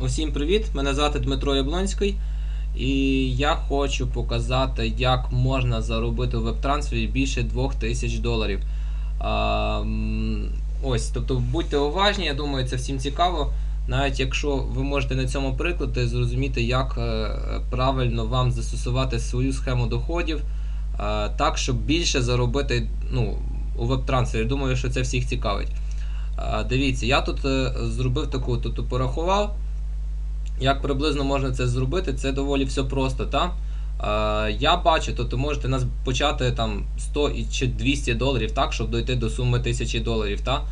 Усім привіт! Мене звати Дмитро Яблонський, і я хочу показати, як можна заробити у веб-трансфері більше 2000 доларів. Ось, тобто будьте уважні, я думаю, це всім цікаво. Навіть якщо ви можете на цьому прикладі зрозуміти, як е, правильно вам застосувати свою схему доходів, е, так, щоб більше заробити ну, у веб-трансфері. Думаю, що це всіх цікавить. Дивіться, я тут е, зробив таку, тут порахував. Як приблизно можна це зробити, це доволі все просто. Та? Я бачу, то, можете нас почати там 100 чи 200 доларів, так, щоб дойти до суми 1000 доларів. Та?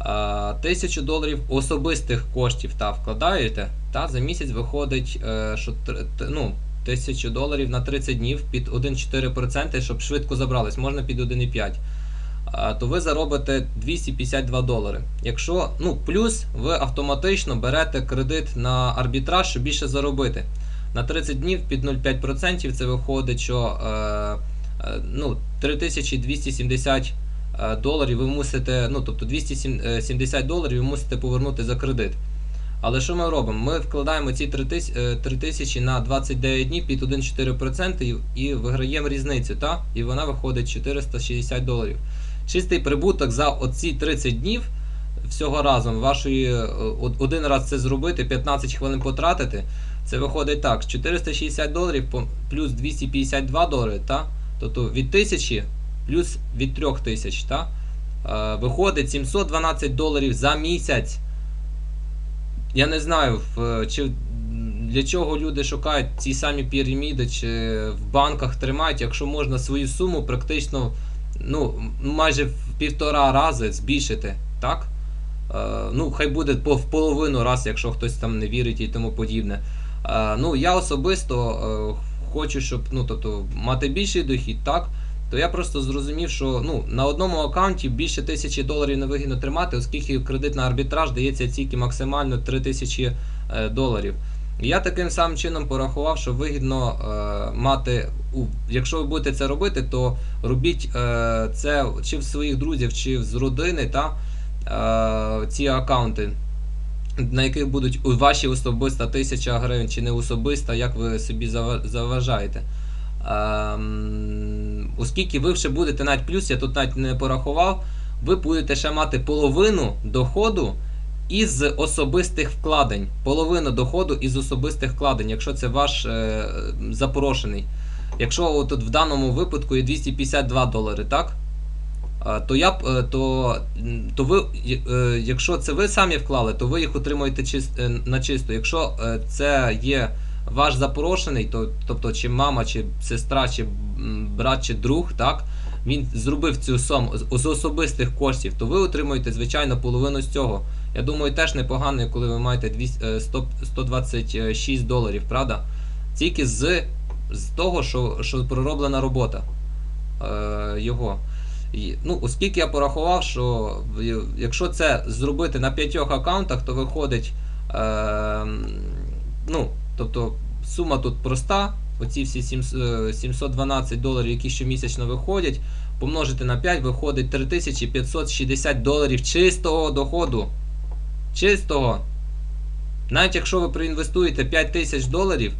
Е, 1000 доларів особистих коштів та, вкладаєте, та, за місяць виходить, е, що ну, 1000 доларів на 30 днів під 1,4%, щоб швидко забрались, можна під 1,5%. То ви заробите 252 долари. Якщо, ну, плюс ви автоматично берете кредит на арбітраж, щоб більше заробити. На 30 днів під 0,5% це виходить, що е, е, ну, 3270 е, доларів ви мусите, ну, тобто 270 доларів ви мусите повернути за кредит. Але що ми робимо? Ми вкладаємо ці 3000 е, 3000 на 29 днів під 1,4% і, і виграємо різницю, та? і вона виходить 460 доларів. Чистий прибуток за оці 30 днів всього разом, вашої е, один раз це зробити, 15 хвилин потратити. Це виходить так: 460 доларів плюс 252 долари, та? тобто від 1000 плюс від 3000, та? Е, виходить 712 доларів за місяць. Я не знаю, чи для чого люди шукають ці самі піраміди, чи в банках тримають, якщо можна свою суму практично ну, майже в півтора рази збільшити, так? Е, ну, хай буде по, в половину раз, якщо хтось там не вірить і тому подібне. Е, ну, я особисто е, хочу, щоб ну, тобто, мати більший дохід, так? То я просто зрозумів, що ну, на одному аккаунті більше тисячі доларів не вигідно тримати, оскільки кредит на арбітраж дається тільки максимально 3 тисячі доларів. Я таким самим чином порахував, що вигідно е, мати, якщо ви будете це робити, то робіть е, це чи в своїх друзів, чи з родини, та, е, ці аккаунти, на яких будуть ваші особиста тисяча гривень, чи не особиста, як ви собі заважаєте. Ем, оскільки ви ще будете навіть плюс, я тут навіть не порахував, ви будете ще мати половину доходу із особистих вкладень. Половину доходу із особистих вкладень, якщо це ваш е, запрошений. Якщо тут в даному випадку є 252 долари, так? То я е, то, то ви, е, якщо це ви самі вклали, то ви їх отримуєте е, на чисто. Якщо це є ваш запрошений, то, тобто чи мама, чи сестра, чи брат, чи друг, так, він зробив цю суму з особистих коштів, то ви отримуєте, звичайно, половину з цього. Я думаю, теж непогано, коли ви маєте 200, е, 100, 126 доларів, правда? Тільки з, з того, що, що пророблена робота е, його. І, ну, оскільки я порахував, що якщо це зробити на п'ятьох аккаунтах, то виходить. Е, ну, тобто сума тут проста. Оці всі сім- е, 712 доларів, які щомісячно виходять, помножити на 5, виходить 3560 доларів чистого доходу. Чистого. Навіть якщо ви проінвестуєте 5000 доларів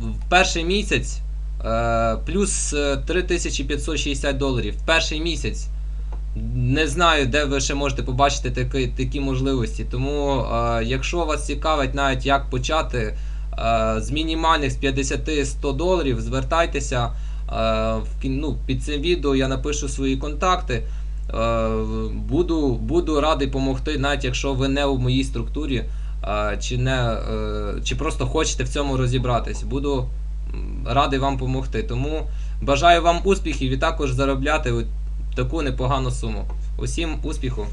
в перший місяць е, плюс е, 3560 доларів в перший місяць. Не знаю, де ви ще можете побачити такі, такі можливості. Тому, е, якщо вас цікавить навіть як почати е, з мінімальних з 50-100 доларів, звертайтеся е, в ну, під цим відео, я напишу свої контакти. Е, буду, буду радий допомогти, навіть якщо ви не у моїй структурі, е, чи, не, е, чи просто хочете в цьому розібратись. Буду радий вам допомогти. Тому бажаю вам успіхів і також заробляти таку непогану суму. Усім успіху!